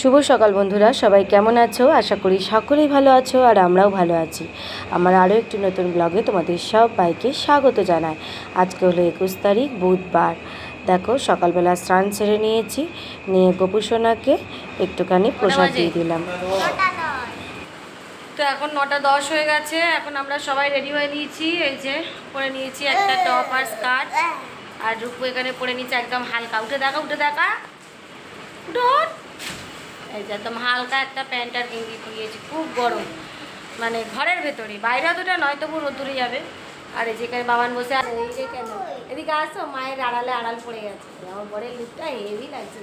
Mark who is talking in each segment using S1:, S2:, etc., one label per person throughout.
S1: শুভ সকাল বন্ধুরা, সবাই কেমন আছো? আশা করি সকলেই ভালো আছো আর আমরাও ভালো আছি। আমার আরও একটি নতুন ব্লগে তোমাদের সবাইকে স্বাগত জানাই। আজকে হলো একুশ তারিখ, বুধবার। দেখো, সকালবেলা স্নান সেরে নিয়েছি, নিয়ে গোপুসোনাকে একটুখানি প্রসাদ দিয়ে দিলাম।
S2: তো এখন নটা দশ হয়ে গেছে, এখন আমরা সবাই রেডি হয়ে নিয়েছি। এই যে, পরে নিয়েছি একটা টপ আর স্কার্ট। আর রূপু এখানে পরে নিয়েছে একদম হালকা। উঠে দেখা উঠে দেখা। এই যে একদম হালকা একটা প্যান্ট আর গেঞ্জি পরিয়েছি খুব গরম। মানে ঘরের ভেতরে, বাইরে অতটা নয় তবু রোদ্দুরে যাবে। আর এই যেখানে বাবান বসে আছে, এই যে কেন? এদিকে আসো, মায়ের আড়ালে আড়াল পড়ে গেছে। আমার বরের লুকটা হেভি লাগছে।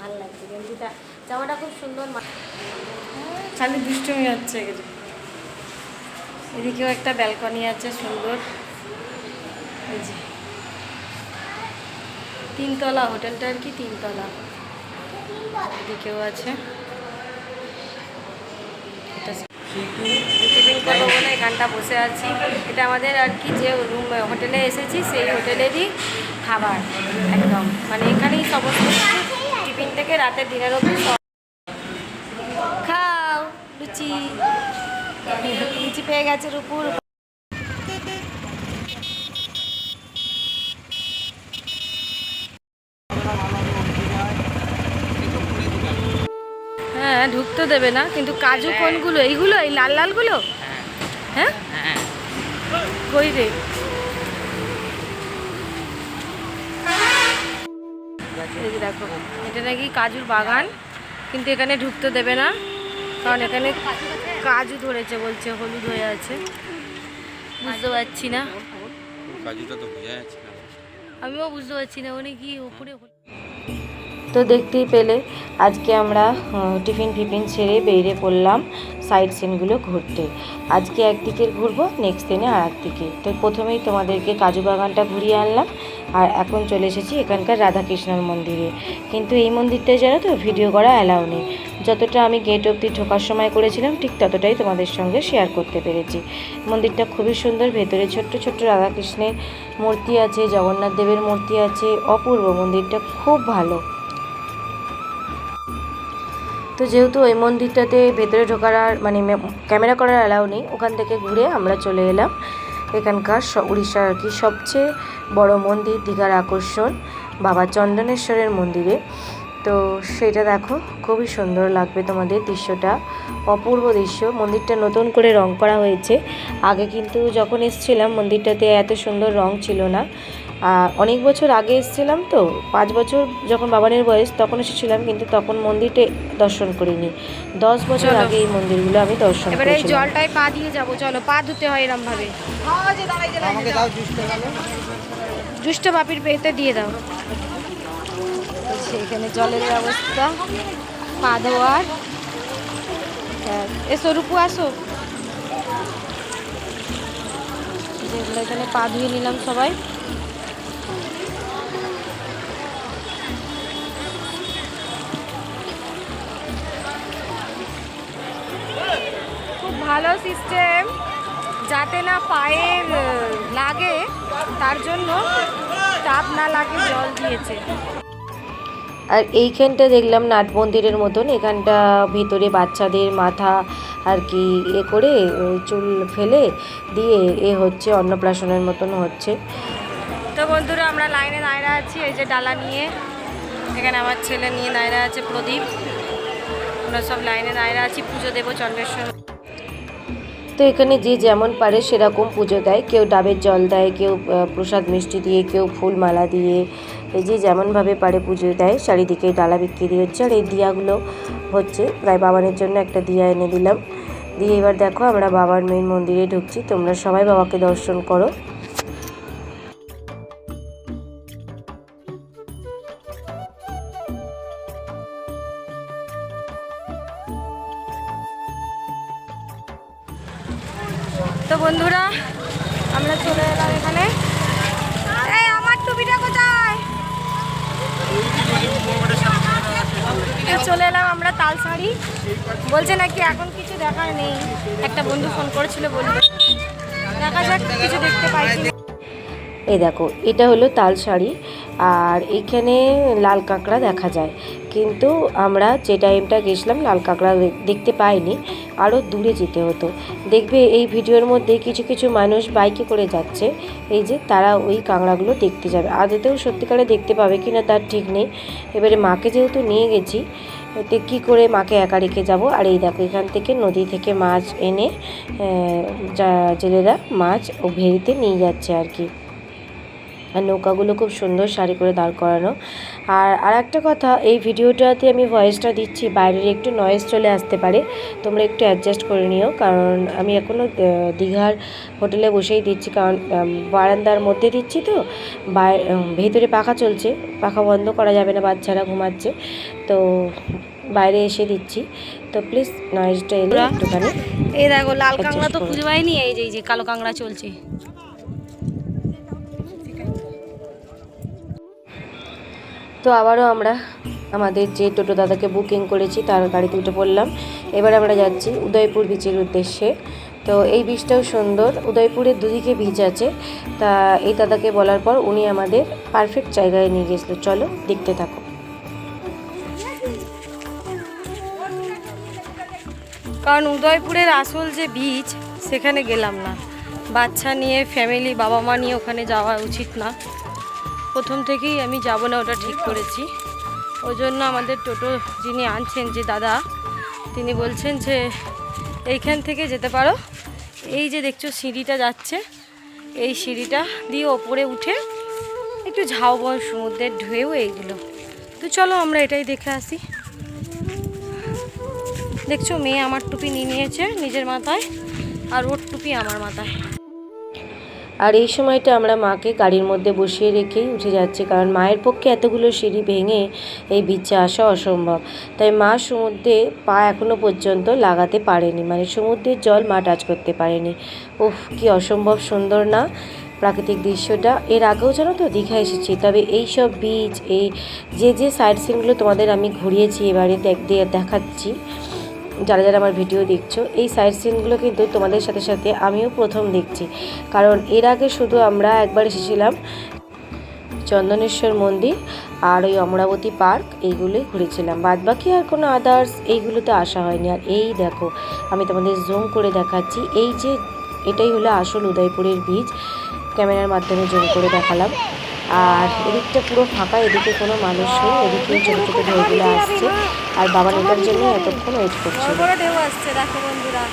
S2: ভালো লাগছে, গেঞ্জিটা, জামাটা খুব সুন্দর খালি দুষ্টুমি হচ্ছে এদিকে। এদিকেও একটা ব্যালকনি আছে, সুন্দর। তিনতলা হোটেলটা আর কি তিনতলা? এদিকেও আছে? এটা টিফিন করব বলে এখানটা বসে আছি। এটা আমাদের আর কি যে রুম হোটেলে এসেছি সেই হোটেলেরই খাবার একদম। মানে এখানেই সমস্ত টিফিন থেকে রাতের দিনের অবধি সব। খাও লুচি। লুচি পেয়ে গেছে রূপুর। হ্যাঁ ঢুকতে দেবে না কিন্তু কাজু কোনগুলো? এইগুলো? এই লাল লালগুলো? হ্যাঁ? কই রে? দেখো এটা নাকি কাজুর বাগান কিন্তু এখানে ঢুকতে দেবে না কারণ এখানে কাজু ধরেছে বলছে হলুদ হয়ে আছে। বুঝতে পারছি না। আমিও বুঝতে পারছি না উনি কি উপরে হলুদ-
S1: তো দেখতেই পেলে আজকে আমরা টিফিন ফিফিন ছেড়ে বেরিয়ে পড়লাম সাইড সিনগুলো ঘুরতে। আজকে একদিকের ঘুরবো নেক্সট দিনে আর একদিকে তো প্রথমেই তোমাদেরকে কাজু বাগানটা ঘুরিয়ে আনলাম, আর এখন চলে এসেছি এখানকার রাধাকৃষ্ণর মন্দিরে। কিন্তু এই মন্দিরটায় জানো তো ভিডিও করা অ্যালাউ নেই। যতটা আমি গেট অবধি ঢোকার সময় করেছিলাম, ঠিক ততটাই তোমাদের সঙ্গে শেয়ার করতে পেরেছি। মন্দিরটা খুবই সুন্দর, ভেতরে ছোট্ট ছোট্ট রাধাকৃষ্ণের মূর্তি আছে, জগন্নাথ দেবের মূর্তি আছে, অপূর্ব মন্দিরটা খুব ভালো। তো যেহেতু ওই মন্দিরটাতে ভেতরে ঢোকার আর মানে ক্যামেরা করার অ্যালাউ নেই, ওখান থেকে ঘুরে আমরা চলে এলাম। এখানকার উড়িষ্যার আর কি সবচেয়ে বড় মন্দির, দীঘার আকর্ষণ, বাবা চন্দনেশ্বরের মন্দিরে। তো সেটা দেখো, খুবই সুন্দর লাগবে তোমাদের দৃশ্যটা। অপূর্ব দৃশ্য। মন্দিরটা নতুন করে রং করা হয়েছে। আগে কিন্তু যখন এসছিলাম, মন্দিরটাতে এত সুন্দর রং ছিল না। অনেক বছর আগে এসেছিলাম তো পাঁচ বছর যখন বাবানের বয়স তখন এসেছিলাম কিন্তু তখন মন্দিরটা দর্শন করিনি। দশ বছর আগে এই মন্দিরগুলো আমি দর্শন
S2: এবারে এই জলটায় পা দিয়ে যাব চলো পা ধুতে হয় এরম ভাবে। জুসটা বাপির পেতে দিয়ে দাও। এখানে জলের ব্যবস্থা পা ধোয়ার। হ্যাঁ, এসো রূপু আসো যেগুলো এখানে পা ধুয়ে নিলাম সবাই। ভালো সিস্টেম যাতে না পায়ে লাগে তার জন্য চাপ না লাগে জল দিয়েছে।
S1: আর এইখানটা দেখলাম নাট মন্দিরের মতন এখানটা ভিতরে বাচ্চাদের মাথা আর কি এ করে চুল ফেলে দিয়ে এ হচ্ছে অন্নপ্রাশনের মতন হচ্ছে।
S2: তো বন্ধুরা আমরা লাইনে দাঁড়িয়ে আছি এই যে ডালা নিয়ে। এখানে আমার ছেলে নিয়ে দাঁড়িয়ে আছে প্রদীপ। আমরা সব লাইনে দাঁড়িয়ে আছি পুজো দেবো চন্দ্রেশ্বর।
S1: তো এখানে যে যেমন পারে সেরকম পুজো দেয়। কেউ ডাবের জল দেয়, কেউ প্রসাদ মিষ্টি দিয়ে, কেউ ফুল মালা দিয়ে যে যেমনভাবে পারে পুজো দেয়, চারিদিকে ডালা বিক্রি হচ্ছে। আর এই দিয়াগুলো হচ্ছে, প্রায় বাবানের জন্য একটা দিয়া এনে দিলাম। দিয়ে এবার দেখো আমরা বাবার মেন মন্দিরে ঢুকছি। তোমরা সবাই বাবাকে দর্শন করো।
S2: তালসাড়ি বলছে নাকি এখন কিছু দেখার নেই। একটা বন্ধু ফোন করেছিল বলবে দেখা যাক, কিছু দেখতে পাইছি
S1: এই দেখো, এটা হলো তাল শাড়ি, আর এখানে লাল কাঁকড়া দেখা যায়। কিন্তু আমরা যে টাইমটা গেছিলাম, লাল কাঁকড়া দেখতে পাইনি আরও দূরে যেতে হতো। দেখবে এই ভিডিওর মধ্যে কিছু কিছু মানুষ বাইকে করে যাচ্ছে, এই যে তারা ওই কাঁকড়াগুলো দেখতে যাবে। আদতেও সত্যিকারে দেখতে পাবে কিনা তার ঠিক নেই। এবারে মাকে যেহেতু নিয়ে গেছি তো কী করে মাকে একা রেখে যাব? আর এই দেখো, এখান থেকে নদী থেকে মাছ এনে জেলেরা মাছ ও ভেড়িতে নিয়ে যাচ্ছে আর কি। আর নৌকাগুলো খুব সুন্দর শাড়ি করে দাঁড় করানো। আর আর একটা কথা, এই ভিডিওটাতে আমি ভয়েসটা দিচ্ছি, বাইরের একটু নয়েজ চলে আসতে পারে। তোমরা একটু অ্যাডজাস্ট করে নিও, কারণ আমি এখনও দীঘার হোটেলে বসেই দিচ্ছি, কারণ বারান্দার মধ্যে দিচ্ছি তো, বাই ভেতরে পাখা চলছে, পাখা বন্ধ করা যাবে না, বাচ্চারা ঘুমাচ্ছে। তো বাইরে এসে দিচ্ছি। তো প্লিজ নয়েজটা এলে? একটুখানি
S2: এই দেখো লাল কাঁকড়া তো। খুঁজে পাইনি? এই যে এই যে কালো কাঁকড়া চলছে।
S1: তো আবারও আমরা আমাদের যে টোটো দাদাকে বুকিং করেছি তার গাড়িতে উঠে পড়লাম। এবার আমরা যাচ্ছি উদয়পুর বিচের উদ্দেশ্যে। তো এই বীজটাও সুন্দর। উদয়পুরের দুদিকে বীজ আছে। তা এই দাদাকে বলার পর উনি আমাদের পারফেক্ট জায়গায় নিয়ে গেছিল। চলো দেখতে থাকো।
S2: কারণ উদয়পুরের আসল যে বীচ সেখানে গেলাম না। বাচ্চা নিয়ে ফ্যামিলি বাবা মা নিয়ে ওখানে যাওয়া উচিত না। প্রথম থেকেই আমি যাব না, ওটা ঠিক করেছি। ওই জন্য আমাদের টোটো যিনি আনছেন যে দাদা, তিনি বলছেন যে, এইখান থেকে যেতে পারো। এই যে দেখছ সিঁড়িটা যাচ্ছে, এই সিঁড়িটা দিয়ে ওপরে উঠে একটু ঝাউবন সমুদ্রের ঢেউ এইগুলো। তো চলো আমরা এটাই দেখে আসি। দেখছ, মেয়ে আমার টুপি নিয়ে নিয়েছে নিজের মাথায় আর ওর টুপি আমার মাথায়।
S1: আর এই সময়টা আমরা মাকে গাড়ির মধ্যে বসিয়ে রেখেই উঠে যাচ্ছি, কারণ মায়ের পক্ষে এতগুলো সিঁড়ি ভেঙে এই বিচে আসা অসম্ভব। তাই মা সমুদ্রে পা এখনও পর্যন্ত লাগাতে পারেনি মানে সমুদ্রের জল মা টাচ করতে পারেনি। উফ, কি অসম্ভব সুন্দর না প্রাকৃতিক দৃশ্যটা। এর আগেও জানো তো দীঘা এসেছি, তবে এই সব বিচ এই যে যে সাইড সিনগুলো তোমাদের আমি ঘুরিয়েছি, এবারে দেখ দেখাচ্ছি। যারা যারা আমার ভিডিও দেখছ, এই সাইড সিনগুলো কিন্তু তোমাদের সাথে সাথে আমিও প্রথম দেখছি। কারণ এর আগে শুধু আমরা একবার এসেছিলাম চন্দনেশ্বর মন্দির আর ওই অমরাবতী পার্ক, এইগুলোই ঘুরেছিলাম। বাদ বাকি আর কোনো আদার্স এইগুলোতে আসা হয়নি। আর এই দেখো, আমি তোমাদের জুম করে দেখাচ্ছি। এই যে এটাই হলো আসল উদয়পুরের বীজ ক্যামেরার মাধ্যমে জুম করে দেখালাম। আর এদিকটা পুরো ফাঁকা এদিকে কোনো মানুষ নেই এদিকে ছোটো ছোটো ঢেউগুলো আসছে। আর বাবা এটার জন্য এতক্ষণ ওয়েট
S2: করছে ঢেউ আসছে দেখো বন্ধুরা।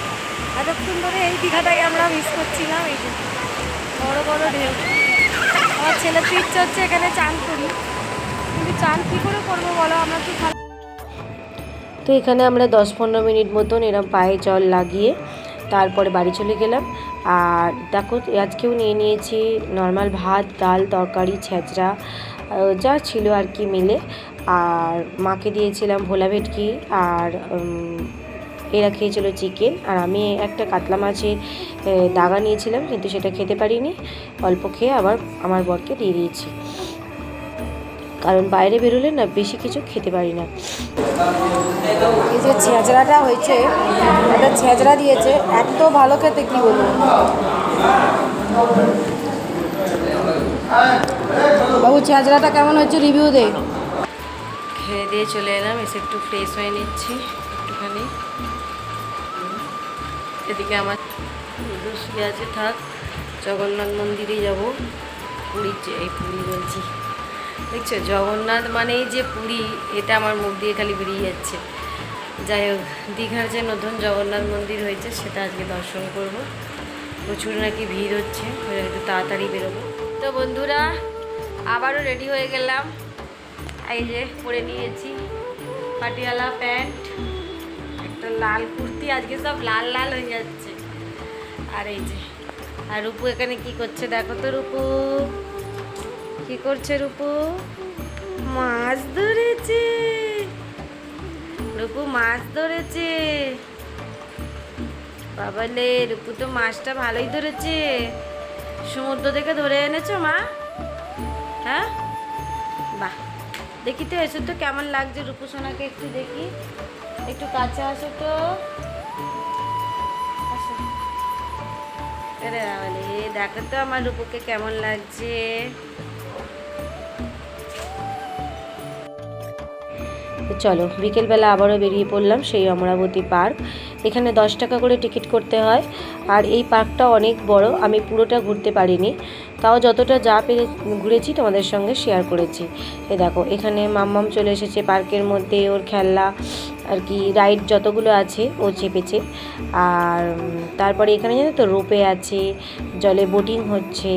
S2: এতক্ষণ ধরে এই দীঘাটাকে আমরা মিস করছিলাম এই বড় বড় ঢেউ। আমার ছেলে তো ইচ্ছে হচ্ছে এখানে চান করি। কিন্তু চান কী করে করব বলো আমরা তো
S1: তো এখানে আমরা দশ পনেরো মিনিট মতন এরম পায়ে জল লাগিয়ে তারপরে বাড়ি চলে গেলাম। আর দেখো, আজকেও নিয়ে নিয়েছি নর্মাল ভাত, ডাল, তরকারি, ছেঁচড়া যা ছিল আর কি মিলে। আর মাকে দিয়েছিলাম ভোলা ভেটকি, আর এরা খেয়েছিল চিকেন আর আমি একটা কাতলা মাছের দাগা নিয়েছিলাম, কিন্তু সেটা খেতে পারিনি। অল্প খেয়ে আবার আমার বরকে দিয়ে দিয়েছি। কারণ বাইরে বেরোলে না বেশি কিছু খেতে পারি না।
S3: এই যে ছেঁচড়াটা হয়েছে একটা ছেঁচড়া দিয়েছে এত ভালো খেতে কি বলব? বাবু ছেঁচড়াটা কেমন হয়েছে রিভিউ দে।
S2: খেয়ে দিয়ে চলে এলাম এসে একটু ফ্রেশ হয়ে নিচ্ছি একটুখানি। এদিকে আমার শুয়ে আছে থাক জগন্নাথ মন্দিরে যাব। পুরী যে- এই পুরী বলছি। দেখছ, জগন্নাথ মানেই যে পুরী, এটা আমার মুখ দিয়ে খালি বেরিয়ে যাচ্ছে। যাই হোক, দীঘার যে নতুন জগন্নাথ মন্দির হয়েছে, সেটা আজকে দর্শন করব। প্রচুর নাকি ভিড় হচ্ছে একটু তাড়াতাড়ি বেরোবো। তো বন্ধুরা, আবারও রেডি হয়ে গেলাম। এই যে, পরে নিয়েছি পাটিয়ালা প্যান্ট, একটা লাল কুর্তি, আজকে সব লাল লাল হয়ে যাচ্ছে। আর এই যে, আর রূপু এখানে কি করছে, দেখো তো রূপু। কি করছে রূপু? মাছ ধরেছে। রূপু, মাছ ধরেছে। বাবালে রূপু তো মাছটা ভালোই ধরেছে। সমুদ্র থেকে ধরে এনেছো মা? হ্যাঁ? বাহ, দেখি তো এসে তো কেমন লাগছে রূপু সোনাকে একটু দেখি। একটু কাছে আসো তো। দেখো তো আমার রূপুকে কেমন লাগছে।
S1: চলো, বিকেলবেলা আবারও বেরিয়ে পড়লাম সেই অমরাবতী পার্ক। এখানে দশ টাকা করে টিকিট করতে হয়। আর এই পার্কটা অনেক বড়, আমি পুরোটা ঘুরতে পারিনি। তাও যতটা যা পেরে ঘুরেছি তোমাদের সঙ্গে শেয়ার করেছি। এ দেখো, এখানে মাম্মাম চলে এসেছে পার্কের মধ্যে, ওর খেলনা, আর কি রাইড যতগুলো আছে ও চেপেছে। আর তারপরে এখানে জানো তো, রোপে আছে, জলে বোটিং হচ্ছে।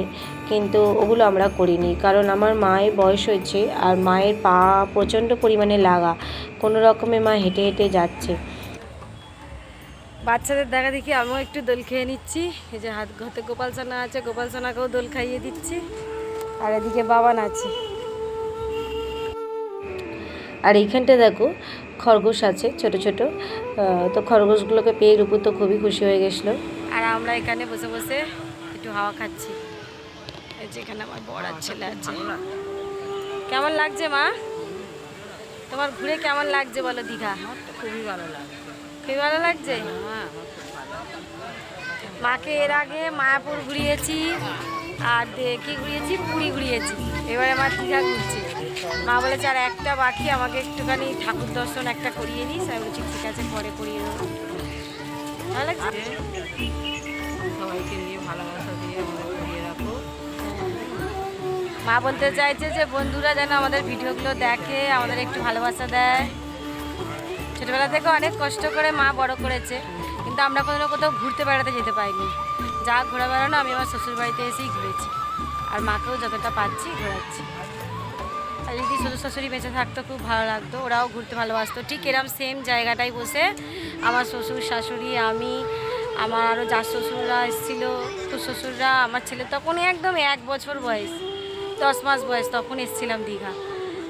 S1: কিন্তু ওগুলো আমরা করিনি। কারণ আমার মায়ের বয়স হয়েছে আর মায়ের পা প্রচণ্ড পরিমাণে লাগা। কোনো রকমে মা হেঁটে হেঁটে যাচ্ছে।
S2: বাচ্চাদের দেখা দেখি আমিও একটু দোল খেয়ে নিচ্ছি। এই যে হাত ঘতে গোপাল সোনা আছে গোপাল সোনাকেও দোল খাইয়ে দিচ্ছি। আর এদিকে বাবান আছে
S1: আর এইখানটা দেখো খরগোশ আছে ছোট ছোট। তো খরগোশগুলোকে পেয়ে রূপু তো খুবই খুশি হয়ে গেছিল।
S2: আর আমরা এখানে বসে বসে একটু হাওয়া খাচ্ছি। যে এখানে আমার বড় আর ছেলে আছে। কেমন লাগছে মা? তোমার ঘুরে কেমন লাগছে বলো দীঘা? খুবই ভালো লাগছে। খুবই ভালো লাগছে? মাকে এর আগে মায়াপুর ঘুরিয়েছি আর দে- কি ঘুরিয়েছি পুরী ঘুরিয়েছি। এবারে আমার দীঘা ঘুরছি। মা বলেছে আর একটা বাকি আমাকে একটুখানি ঠাকুর দর্শন একটা করিয়ে নিস। আমি বলছি ঠিক আছে পরে করিয়ে দেবো ভালো লাগছে?
S4: সবাইকে নিয়ে ভালোবাসা দিয়ে
S2: মা বলতে চাইছে যে, বন্ধুরা যেন আমাদের ভিডিওগুলো দেখে, আমাদের একটু ভালোবাসা দেয়। ছোটোবেলা থেকে অনেক কষ্ট করে মা বড় করেছে, কিন্তু আমরা কোনো কোথাও ঘুরতে বেড়াতে যেতে পাইনি যা ঘোরা বেড়ানো আমি আমার শ্বশুর বাড়িতে এসেই ঘুরেছি। আর মাকেও যতটা পাচ্ছি, ঘোরাচ্ছি। আর যদি শ্বশুর শাশুড়ি বেঁচে থাকতো, খুব ভালো লাগতো। ওরাও ঘুরতে ভালোবাসতো। ঠিক এরম সেম জায়গাটায় বসে আমার শ্বশুর শাশুড়ি আমি, আমার আরও যা শ্বশুররা এসেছিল, তো শ্বশুররা, আমার ছেলে তখন একদম এক বছর বয়স। দশ মাস বয়স তখন এসেছিলাম দীঘা।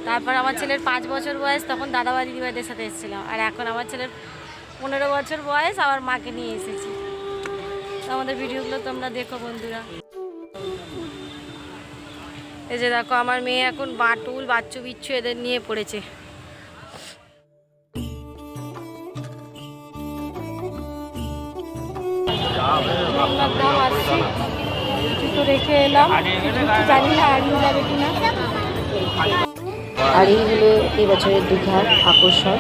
S2: তারপর আমার ছেলের পাঁচ বছর বয়স তখন দাদাবা দিদিভাইদের সাথে এসেছিলাম। আর এখন আমার ছেলের পনেরো বছর বয়স আমার মাকে নিয়ে এসেছি। তো আমাদের ভিডিওগুলো তোমরা দেখো বন্ধুরা। এই যে দেখো আমার মেয়ে এখন বাটুল বাচ্চু বিচ্ছু এদের নিয়ে পড়েছে। রেখে এলাম। জানি না হারিয়ে যাবে কিনা।
S1: আর এই হলো এই বছরের দীঘার আকর্ষণ,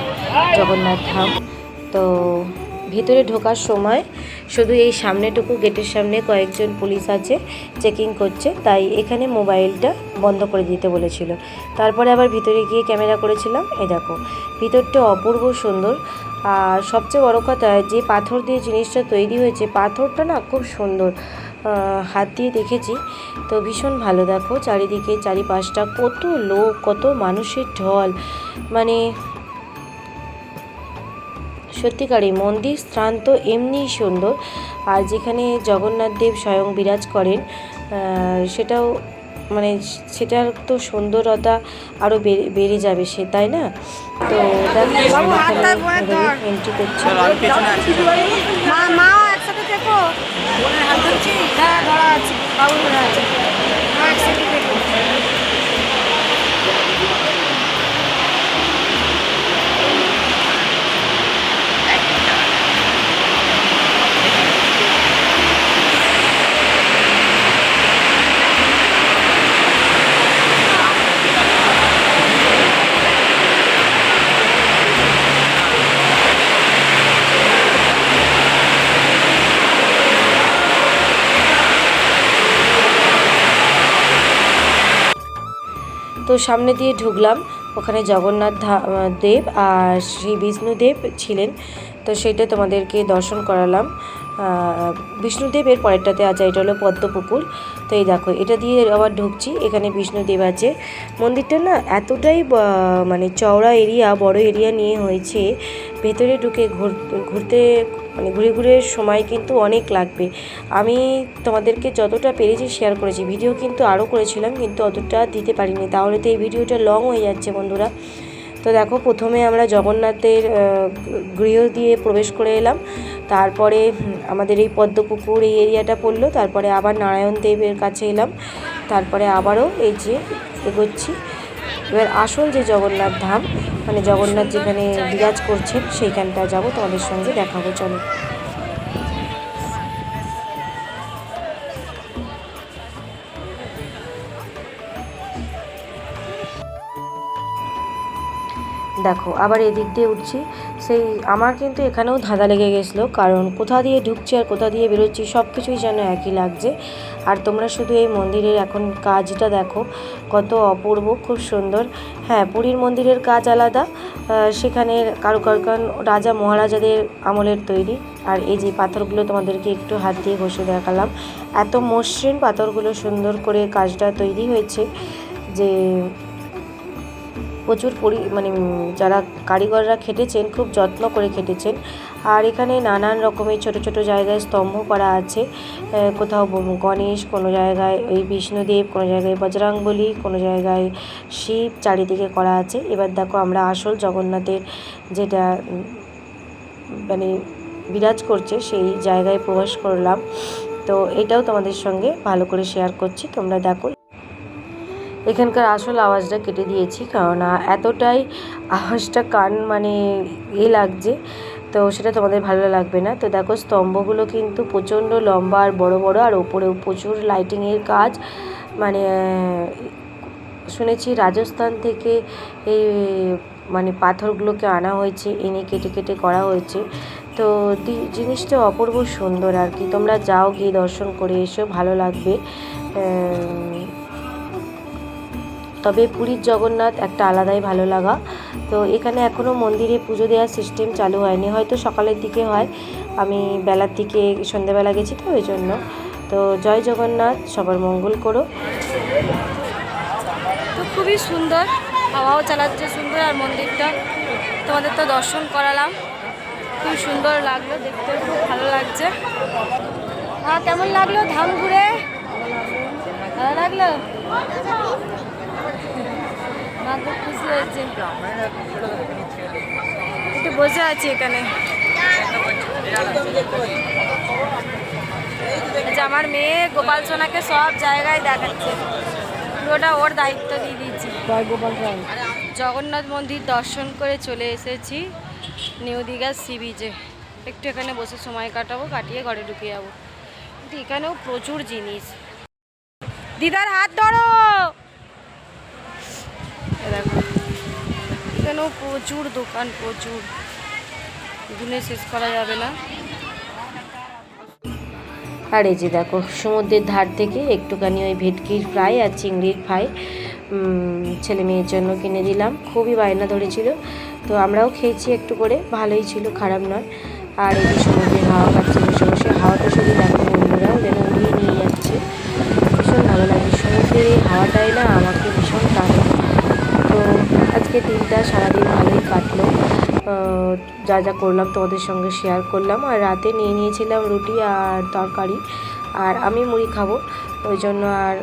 S1: জগন্নাথ ধাম। তো ভেতরে ঢোকার সময় শুধু এই সামনেটুকু, গেটের সামনে কয়েকজন পুলিশ আছে, চেকিং করছে। তাই এখানে মোবাইলটা বন্ধ করে দিতে বলেছিল। তারপরে আবার ভিতরে গিয়ে ক্যামেরা করেছিলাম। এই দেখো, ভিতরটা অপূর্ব সুন্দর। আর সবচেয়ে বড় কথা, যে পাথর দিয়ে জিনিসটা তৈরি হয়েছে, পাথরটা না খুব সুন্দর। হাত দিয়ে দেখেছি। তো ভীষণ ভালো দেখো চারিদিকে চারিপাশটা কত লোক কত মানুষের ঢল। মানে সত্যিকারই মন্দির স্থান তো এমনিই সুন্দর। আর যেখানে জগন্নাথ দেব স্বয়ং বিরাজ করেন সেটাও মানে সেটার তো সুন্দরতা আরও বেড়ে বেড়ে যাবে সে তাই না? তো এন্ট্রি করছে
S3: মা মাও একসাথে দেখো হ্যাঁ ধরা আছে বাবু ধরা আছে মা একসাথে দেখো
S1: তো সামনে দিয়ে ঢুকলাম। ওখানে জগন্নাথ দেব আর শ্রী বিষ্ণুদেব ছিলেন। তো সেটা তোমাদেরকে দর্শন করালাম। বিষ্ণুদেবের পরেরটাতে আছে, এটা হলো পদ্মপুকুর। তো এই দেখো, এটা দিয়ে আবার ঢুকছি, এখানে বিষ্ণুদেব আছে। মন্দিরটা না এতটাই মানে চওড়া এরিয়া বড় এরিয়া নিয়ে হয়েছে। ভেতরে ঢুকে ঘুর- ঘুরতে মানে ঘুরে ঘুরে সময় কিন্তু অনেক লাগবে। আমি তোমাদেরকে যতটা পেরেছি শেয়ার করেছি। ভিডিও কিন্তু আরও করেছিলাম, কিন্তু অতটা দিতে পারিনি। তাহলে তো এই ভিডিওটা লং হয়ে যাচ্ছে বন্ধুরা। তো দেখো, প্রথমে আমরা জগন্নাথের গৃহ দিয়ে প্রবেশ করে এলাম। তারপরে আমাদের এই পদ্মপুকুর এই এরিয়াটা পড়ল। তারপরে আবার নারায়ণ দেবের কাছে এলাম। তারপরে আবারও এই যে এগোচ্ছি। এবার আসল যে জগন্নাথ ধাম মানে জগন্নাথ যেখানে বিরাজ করছেন, সেইখানটা যাব, তোমাদের সঙ্গে দেখাবো, চলো। দেখো, আবার এদিক দিয়ে উঠছি। সেই আমার কিন্তু এখানেও ধাঁধা লেগে গেছিল কারণ কোথা দিয়ে ঢুকছি আর কোথা দিয়ে বেরোচ্ছি সব কিছুই যেন একই লাগছে। আর তোমরা শুধু এই মন্দিরের এখন কাজটা দেখো কত অপূর্ব খুব সুন্দর। হ্যাঁ পুরীর মন্দিরের কাজ আলাদা আহ, সেখানের কারুকারখান রাজা মহারাজাদের আমলের তৈরি। আর এই যে পাথরগুলো তোমাদেরকে একটু হাত দিয়ে ঘষে দেখালাম এত মসৃণ পাথরগুলো সুন্দর করে কাজটা তৈরি হয়েছে যে প্রচুর পরি মানে যারা কারিগররা খেটেছেন, খুব যত্ন করে খেটেছেন। আর এখানে নানান রকমের ছোট ছোট জায়গায় স্তম্ভ করা আছে। কোথাও গণেশ কোনো জায়গায় ওই বিষ্ণুদেব কোনো জায়গায়, বজরাংবলী কোনো জায়গায়, শিব চারিদিকে করা আছে। এবার দেখো আমরা আসল জগন্নাথের যেটা মানে বিরাজ করছে, সেই জায়গায় প্রবেশ করলাম। তো এটাও তোমাদের সঙ্গে ভালো করে শেয়ার করছি। তোমরা দেখো এখানকার আসল আওয়াজটা কেটে দিয়েছি, কারণ এতটাই আওয়াজটা কান মানে এ লাগছে। তো সেটা তোমাদের ভালো লাগবে না। তো দেখো, স্তম্ভগুলো কিন্তু প্রচণ্ড লম্বা আর বড় বড়, আর ওপরেও প্রচুর লাইটিংয়ের কাজ। মানে শুনেছি রাজস্থান থেকে এই মানে পাথরগুলোকে আনা হয়েছে, এনে কেটে কেটে করা হয়েছে। তো জিনিসটা অপূর্ব সুন্দর আর কি। তোমরা যাও গিয়ে দর্শন করে এসো, ভালো লাগবে। তবে পুরীর জগন্নাথ একটা আলাদাই ভালো লাগা। তো এখানে এখনও মন্দিরে পুজো দেওয়ার সিস্টেম চালু হয়নি। হয়তো সকালের দিকে হয়। আমি বেলার দিকে সন্ধেবেলা গেছি তো, ওই জন্য। তো জয় জগন্নাথ, সবার মঙ্গল করো।
S2: তো খুবই সুন্দর। হাওয়াও চালাচ্ছে সুন্দর, আর মন্দিরটা তোমাদের তো দর্শন করালাম। খুব সুন্দর লাগল দেখতে খুব ভালো লাগছে। হ্যাঁ কেমন লাগল ধাম ঘুরে? ভালো লাগল? মা খুব খুশি হয়েছে। একটু বসে আছি এখানে। আমার মেয়ে গোপাল সোনাকে সব জায়গায় দেখাচ্ছে। পুরোটা ওর দায়িত্ব দিয়ে দিয়েছি। জগন্নাথ মন্দির দর্শন করে চলে এসেছি নিউ দীঘার সি বিচে। একটু এখানে বসে সময় কাটাবো, কাটিয়ে ঘরে ঢুকে যাব। এখানেও প্রচুর জিনিস। দিদার হাত ধরো এ দেখো এখানেও প্রচুর দোকান, প্রচুর। গুনে শেষ করা যাবে না।
S1: আর এই যে দেখো, সমুদ্রের ধার থেকে একটুখানি ওই ভেটকির ফ্রাই আর চিংড়ির ফ্রাই ছেলে মেয়ের জন্য কিনে দিলাম। খুবই বায়না ধরেছিল। তো আমরাও খেয়েছি একটু করে, ভালোই ছিল, খারাপ নয়। আর এই যে সমুদ্রের হাওয়া কাটছে, বসে বসে হাওয়াটা শুধু দেখো বন্ধুরাও যেন উড়িয়ে নিয়ে যাচ্ছে। ভীষণ ভালো লাগে। সমুদ্রের এই হাওয়াটাই না আমাকে ভীষণ আজকে দিনটা সারাদিন ভালোই কাটলো। যা যা করলাম তোমাদের সঙ্গে শেয়ার করলাম। আর রাতে নিয়ে নিয়েছিলাম রুটি আর তরকারি। আর আমি মুড়ি খাব। ওই জন্য আর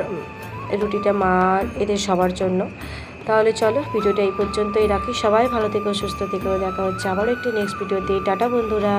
S1: রুটিটা মা, এদের সবার জন্য। তাহলে চলো, ভিডিওটা এই পর্যন্তই রাখি। সবাই ভালো থেকো, সুস্থ থেকো। দেখা হচ্ছে আবার একটি নেক্সট ভিডিওতে টাটা বন্ধুরা।